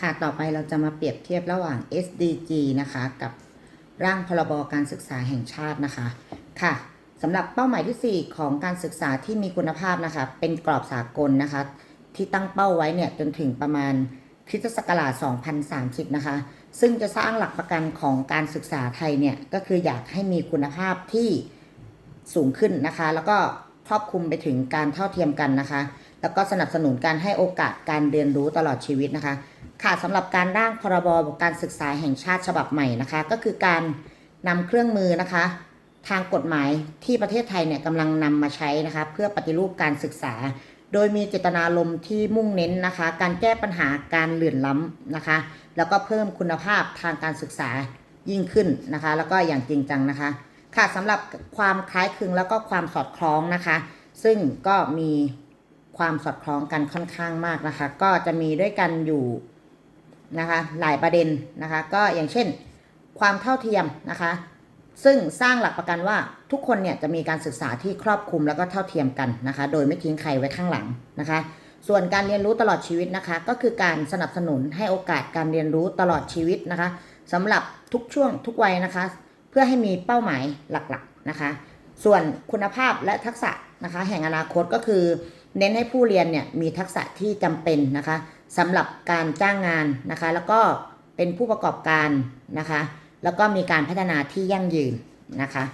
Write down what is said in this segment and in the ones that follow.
ค่ะต่อไปเราจะมาเปรียบเทียบระหว่าง SDG นะคะกับร่างพรบการศึกษาแห่งชาตินะคะค่ะสำหรับเป้าหมายที่ 4 ของการศึกษาที่มีคุณภาพนะคะ เป็นกรอบสากลนะคะ ที่ตั้งเป้าไว้เนี่ยจนถึงประมาณคริสตศักราช 2030 นะคะ ซึ่งจะสร้างหลักประกันของการศึกษาไทยเนี่ย ก็คืออยากให้มีคุณภาพที่สูงขึ้นนะคะ แล้วก็ครอบคลุมไปถึงการเท่าเทียมกันนะคะ แล้วก็สนับสนุนการให้โอกาสการเรียนรู้ตลอดชีวิตนะคะ ค่ะสำหรับการร่างพรบการศึกษาแห่งชาติฉบับใหม่นะคะ ก็คือการนำเครื่องมือนะคะ ทางกฎหมายที่ประเทศไทยเนี่ยกำลังนำมาใช้นะคะ เพื่อปฏิรูปการศึกษา โดยมีเจตนารมณ์ที่มุ่งเน้นนะคะ การแก้ปัญหาการเหลื่อมล้ำนะคะ แล้วก็เพิ่มคุณภาพทางการศึกษายิ่งขึ้นนะคะ แล้วก็อย่างจริงจังนะคะ ค่ะสำหรับความคล้ายคลึงแล้วก็ความสอดคล้องนะคะ ซึ่งก็มีความสอดคล้องกันค่อนข้างมากนะคะ ก็จะมีด้วยกันอยู่ นะคะหลายประเด็นนะคะก็อย่างเช่นความเท่าเทียมนะคะซึ่งสร้างหลักประกันว่าทุกคนเนี่ยจะมีการศึกษาที่ครอบคลุมแล้วก็เท่าเทียมกันนะคะ โดยไม่ทิ้งใครไว้ข้างหลังนะคะ ส่วนการเรียนรู้ตลอดชีวิตนะคะ ก็คือการสนับสนุนให้โอกาสการเรียนรู้ตลอดชีวิตนะคะสำหรับทุกช่วงทุกวัยนะคะ เพื่อให้มีเป้าหมายหลักๆนะคะ ส่วนคุณภาพและทักษะนะคะ แห่งอนาคตก็คือ เน้นให้ผู้เรียนเนี่ยมีทักษะที่จำเป็นนะคะ สำหรับการจ้างงานนะคะ แล้วก็เป็นผู้ประกอบการนะคะ แล้วก็มีการพัฒนาที่ยั่งยืนนะคะ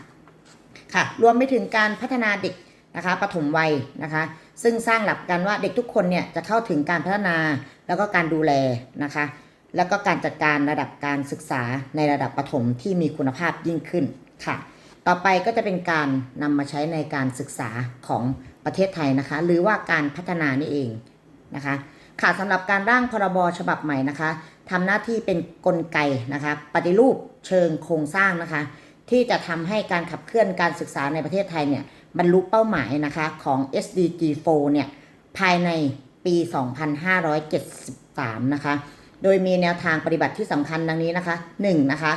ค่ะรวมไปถึงการพัฒนาเด็กนะคะปฐมวัยนะคะ ซึ่งสร้างหลักกันว่าเด็กทุกคนเนี่ยจะเข้าถึงการพัฒนาแล้วก็การดูแลนะคะ แล้วก็การจัดการระดับการศึกษาในระดับประถมที่มีคุณภาพยิ่งขึ้นค่ะ ต่อไปก็จะเป็นการนำมาใช้ในการศึกษาของประเทศไทยนะคะ หรือว่าการพัฒนานี่เองนะคะ ค่ะสำหรับการร่างพรบฉบับใหม่นะคะทำหน้าที่เป็นกลไกนะคะ ปฏิรูปเชิงโครงสร้างนะคะ ที่จะทำให้การขับเคลื่อนการศึกษาในประเทศไทยเนี่ยบรรลุเป้าหมายนะคะของ SDG 4เนี่ยภายในปี 2573 นะคะ โดยมีแนวทางปฏิบัติที่สำคัญดังนี้นะคะ 1 นะคะ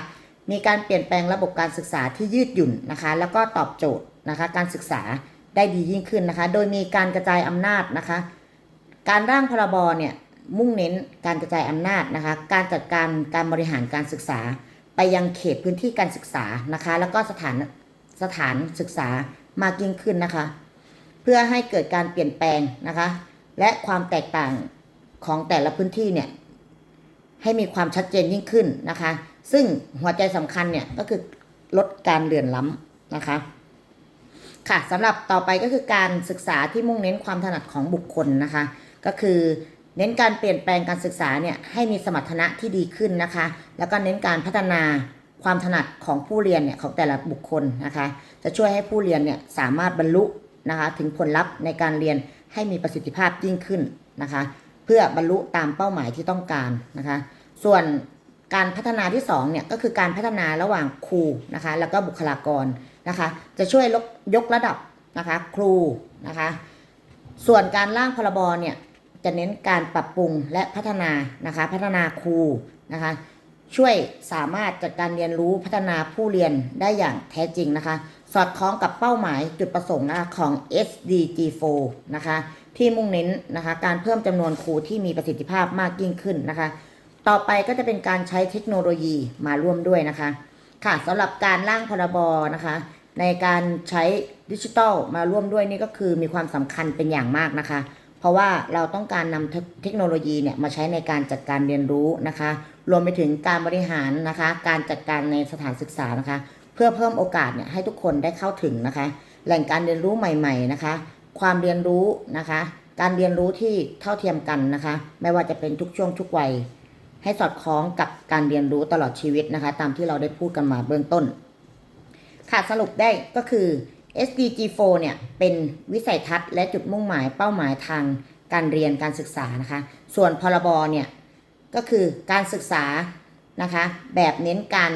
มีการเปลี่ยนแปลงระบบการศึกษาที่ยืดหยุ่นนะคะ แล้วก็ตอบโจทย์นะคะ การศึกษาได้ดียิ่งขึ้นนะคะ โดยมีการกระจายอำนาจนะคะ การร่างพรบเนี่ยมุ่งเน้นการกระจายอำนาจนะคะ การจัดการการบริหารการศึกษา ไปยังเขตพื้นที่การศึกษานะคะ แล้วก็สถานสถานศึกษามากยิ่งขึ้นนะคะ เพื่อให้เกิดการเปลี่ยนแปลงนะคะ และความแตกต่างของแต่ละพื้นที่เนี่ยให้มีความชัดเจนยิ่งขึ้นนะคะ ซึ่งหัวใจสำคัญเนี่ยก็คือลดการเลื่อมล้ำนะคะ ค่ะสำหรับต่อไปก็คือการศึกษาที่มุ่งเน้นความถนัดของบุคคลนะคะ ก็คือเน้นการเปลี่ยนแปลงการศึกษาเนี่ยให้มีสมรรถนะที่ดีขึ้นนะคะ แล้วก็เน้นการพัฒนาความถนัดของผู้เรียนเนี่ยของแต่ละบุคคลนะคะ จะช่วยให้ผู้เรียนเนี่ยสามารถบรรลุนะคะถึงผลลัพธ์ในการเรียนให้มีประสิทธิภาพยิ่งขึ้นนะคะ เพื่อบรรลุตามเป้าหมายที่ต้องการนะคะ ส่วนการพัฒนาที่2เนี่ยก็คือการพัฒนาระหว่างครูนะคะแล้วก็บุคลากรนะคะ จะช่วยยกยกระดับนะคะครูนะคะ ส่วนการร่างพรบเนี่ย จะเน้นการปรับปรุงและพัฒนานะคะ พัฒนาครูนะคะ ช่วยสามารถจัดการเรียนรู้พัฒนาผู้เรียนได้อย่างแท้จริงนะคะ สอดคล้องกับเป้าหมายจุดประสงค์นะคะของ SDG 4 นะคะ ที่มุ่งเน้นนะคะ การเพิ่มจำนวนครูที่มีประสิทธิภาพมากยิ่งขึ้นนะคะ ต่อไปก็จะเป็นการใช้เทคโนโลยีมาร่วมด้วยนะคะ ค่ะสำหรับการร่างพรบนะคะในการใช้ดิจิทัลมาร่วมด้วยนี่ก็คือมีความสำคัญเป็นอย่างมากนะคะ ราะว่าเราต้องการนำเทคโนโลยีเนี่ยมาใช้ในการจัดการเรียนรู้นะคะ รวมไปถึงการบริหารนะคะ การจัดการในสถานศึกษานะคะ เพื่อเพิ่มโอกาสเนี่ยให้ทุกคนได้เข้าถึงนะคะ แหล่งการเรียนรู้ใหม่ ๆนะคะ ความเรียนรู้นะคะ การเรียนรู้ที่เท่าเทียมกันนะคะ ไม่ว่าจะเป็นทุกช่วงทุกวัย ให้สอดคล้องกับการเรียนรู้ตลอดชีวิตนะคะ ตามที่เราได้พูดกันมาเบื้องต้น ค่ะสรุปได้ก็คือ SDG 4 เนี่ยเป็นวิสัยทัศน์และจุดมุ่งหมายเป้าหมายทางการเรียนการศึกษานะคะ ส่วนพรบเนี่ยก็คือการศึกษานะคะแบบเน้นการ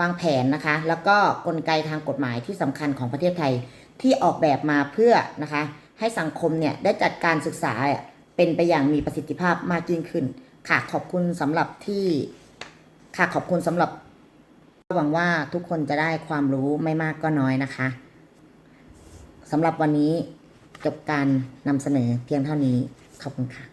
วางแผนนะคะ แล้วก็กลไกทางกฎหมายที่สำคัญของประเทศไทยที่ออกแบบมาเพื่อนะคะให้สังคมเนี่ยได้จัดการศึกษาเป็นไปอย่างมีประสิทธิภาพมากยิ่งขึ้นค่ะขอบคุณสำหรับที่ค่ะขอบคุณสำหรับหวังว่าทุกคนจะได้ความรู้ไม่มากก็น้อยนะคะ สำหรับวันนี้จบการนำเสนอเพียงเท่านี้ ขอบคุณค่ะ